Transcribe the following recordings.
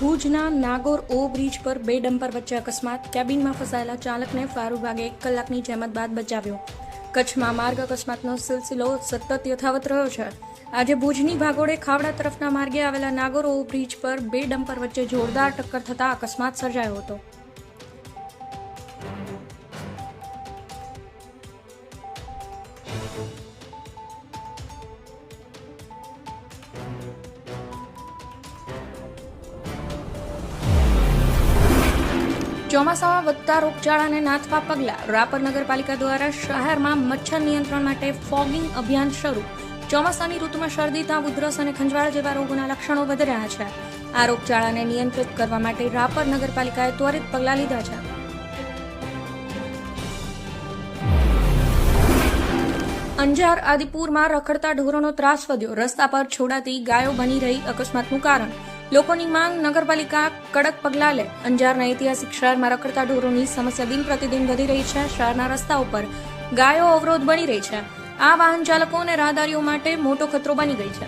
ભુજના નાગોર ઓ બ્રિજ પર બે ડમ્પર વચ્ચે અકસ્માત. કેબિનમાં ફસાયેલા ચાલકને ફાયર વિભાગે એક કલાકની જહેમત બાદ બચાવ્યો. કચ્છમાં માર્ગ અકસ્માતનો સિલસિલો સતત યથાવત રહ્યો છે. આજે ભુજની ભાગોળે ખાવડા તરફના માર્ગે આવેલા નાગોર ઓ બ્રિજ પર બે ડમ્પર વચ્ચે જોરદાર ટક્કર થતા અકસ્માત સર્જાયો હતો. ચોમાસામાં વધતા રોગચાળાને નાથવા પગલાં રાપર નગરપાલિકા દ્વારા શહેરમાં મચ્છર નિયંત્રણ માટે ફોગિંગ અભિયાન શરૂ. ચોમાસાની ઋતુમાં શરદી તાવ ઉધરસ અને ખંજવાળ જેવા રોગોના લક્ષણો વધી રહ્યા છે. આ રોગચાળાને નિયંત્રિત કરવા માટે રાપર નગરપાલિકાએ ત્વરિત પગલાં લીધા છે. અંજાર આદિપુરમાં રખડતા ઢોરોનો ત્રાસ વધ્યો. રસ્તા પર છોડાતી ગાયો બની રહી અકસ્માતનું કારણ. લોકોની માંગ નગરપાલિકા કડક પગલાં લે. અંજારના ઐતિહાસિક શહેરમાં રખડતા ઢોરોની સમસ્યા દિન પ્રતિદિન વધી રહી છે. શહેરના રસ્તા ઉપર ગાયો અવરોધ બની રહી છે. આ વાહન ચાલકો અને રાહદારીઓ માટે મોટો ખતરો બની ગઈ છે.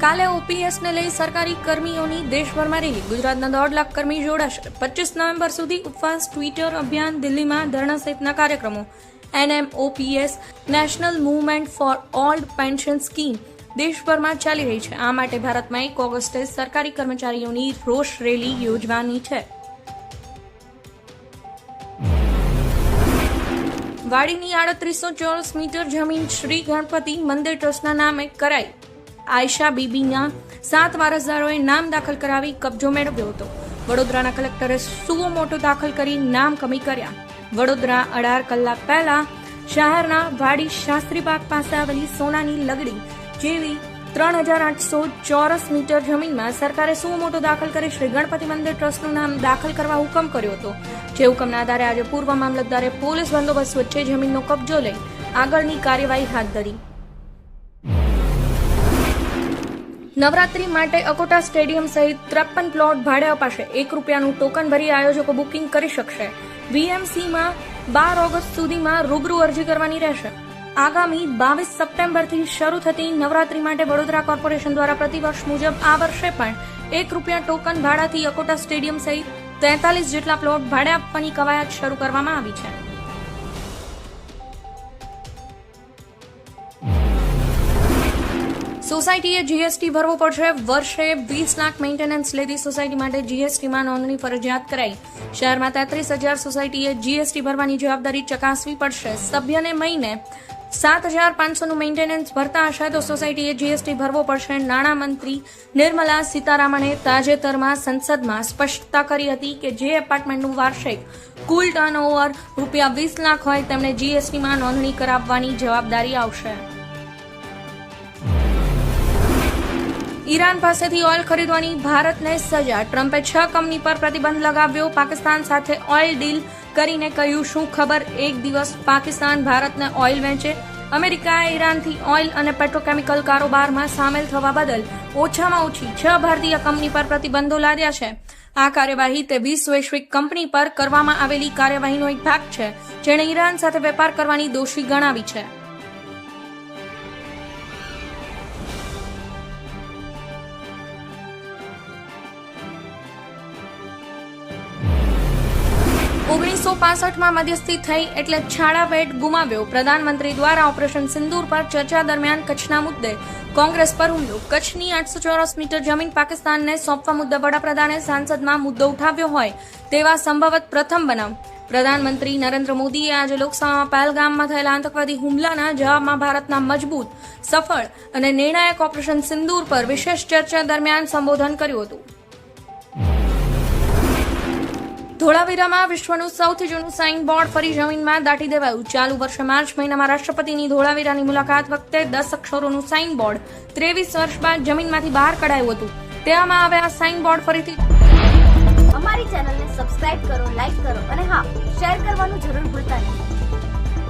કાલે ઓપીએસને લઈ સરકારી કર્મીઓની દેશભરમાં રેલી. ગુજરાતના દોઢ લાખ કર્મી જોડાશે. પચીસ નવેમ્બર સુધી ઉપવાસ ટ્વિટર અભિયાન દિલ્હીમાં ધરણા સહિતના કાર્યક્રમો. NMOPS, national movement for old pension scheme. દેશભરમાં ચાલી રહી છે. આ માટે ભારતમાં એક ઓગસ્ટે સરકારી કર્મચારીઓની રોષ રેલી યોજવાની છે. વાડીની આડત્રીસો ચોરસ મીટર જમીન શ્રી ગણપતિ મંદિર ટ્રસ્ટના નામે કરાઈ. આયશા બીબીના સાત વારસદારોએ નામ દાખલ કરાવી કબજો મેળવ્યો હતો. વડોદરાના કલેક્ટરે સુવો મોટો દાખલ કરી નામ કમી કર્યા. વડોદરા અઢાર કલાક પહેલા શહેરના વાડી શાસ્ત્રીબાગ પાસે આવેલી સોનાની લગડી જેવી ત્રણ હજાર આઠસો ચોરસ મીટર જમીનમાં સરકારે શું મોટો દાખલ કરી શ્રી ગણપતિ મંદિર ટ્રસ્ટનું નામ દાખલ કરવા હુકમ કર્યો હતો. જે હુકમના આધારે આજે પૂર્વ મામલતદારે પોલીસ બંદોબસ્ત વચ્ચે જમીનનો કબજો લઈ આગળની કાર્યવાહી હાથ ધરી. નવરાત્રી માટે અકોટા સ્ટેડિયમ સહિત ત્રેપન પ્લોટ ભાડે અપાશે. એક રૂપિયાનું ટોકન ભરી આયોજકો બુકિંગ કરી શકશે. વીએમસીમાં બાર ઓગસ્ટ સુધીમાં રૂબરૂ અરજી કરવાની રહેશે. આગામી બાવીસ સપ્ટેમ્બરથી શરૂ થતી નવરાત્રી માટે વડોદરા કોર્પોરેશન દ્વારા પ્રતિવર્ષ મુજબ આ વર્ષે પણ એક રૂપિયા ટોકન ભાડાથી અકોટા સ્ટેડિયમ સહિત તેતાલીસ જેટલા પ્લોટ ભાડે આપવાની કવાયત શરૂ કરવામાં આવી છે. સોસાયટીએ જીએસટી ભરવો પડશે. વર્ષે વીસ લાખ મેન્ટેનન્સ લેતી સોસાયટી માટે જીએસટીમાં નોંધણી ફરજિયાત કરાઈ. શહેરમાં તેત્રીસ હજાર સોસાયટીએ જીએસટી ભરવાની જવાબદારી ચકાસવી પડશે. સભ્યને મહિને સાત હજાર પાંચસોનું મેન્ટેનન્સ ભરતા હશે તો સોસાયટીએ જીએસટી ભરવો પડશે. નાણામંત્રી નિર્મલા સીતારામણે તાજેતરમાં સંસદમાં સ્પષ્ટતા કરી હતી કે જે એપાર્ટમેન્ટનું વાર્ષિક કુલ ટર્નઓવર રૂપિયા વીસ લાખ હોય તેમને જીએસટીમાં નોંધણી કરાવવાની જવાબદારી આવશે. ઈરાન પાસેથી ઓઇલ ખરીદવાની ભારતને સજા. ટ્રમ્પે છ કંપની પર પ્રતિબંધ લગાવ્યો. પાકિસ્તાન સાથે ઓઇલ ડીલ કરીને કહ્યું, શું ખબર? એક દિવસ પાકિસ્તાન ભારતને ઓઇલ વેચે. અમેરિકાએ ઈરાનથી ઓઇલ અને પેટ્રોકેમિકલ કારોબારમાં સામેલ થવા બદલ ઓછામાં ઓછી છ ભારતીય કંપની પર પ્રતિબંધો લાદ્યા છે. આ કાર્યવાહી તે વીસ વૈશ્વિક કંપની પર કરવામાં આવેલી કાર્યવાહીનો એક ભાગ છે, જેણે ઈરાન સાથે વેપાર કરવાની દોષી ગણાવી છે. ઓગણીસો પાસઠમાં મધ્યસ્થી થઈ એટલે છાડા પેટ ગુમાવ્યો. પ્રધાનમંત્રી દ્વારા ઓપરેશન સિંદૂર પર ચર્ચા દરમિયાન કચ્છના મુદ્દે કોંગ્રેસ પર હુમલો. કચ્છની આઠસો ચોરસ મીટર જમીન પાકિસ્તાનને સોંપવા મુદ્દે વડાપ્રધાને સાંસદમાં મુદ્દો ઉઠાવ્યો હોય તેવા સંભવત પ્રથમ બનાવ. પ્રધાનમંત્રી નરેન્દ્ર મોદીએ આજે લોકસભામાં પહેલગામમાં થયેલા આતંકવાદી હુમલાના જવાબમાં ભારતના મજબૂત, સફળ અને નિર્ણાયક ઓપરેશન સિંદૂર પર વિશેષ ચર્ચા દરમિયાન સંબોધન કર્યું હતું. ધોળાવીરામાં વિશ્વનું સૌથી જૂનું સાઇન બોર્ડ ફરી જમીનમાં દાટી દેવાયું. ચાલુ વર્ષે માર્ચ મહિનામાં રાષ્ટ્રપતિની ધોળાવીરાની મુલાકાત વખતે દસ અક્ષરોનું સાઇન બોર્ડ ત્રેવીસ વર્ષ બાદ જમીનમાંથી બહાર કઢાયું હતું. તેવામાં હવે આ સાઇન બોર્ડ ફરીથી અમારી ચેનલને સબસ્ક્રાઇબ કરો, લાઇક કરો અને હા, શેર કરવાનું જરૂર ભૂલતા નહીં.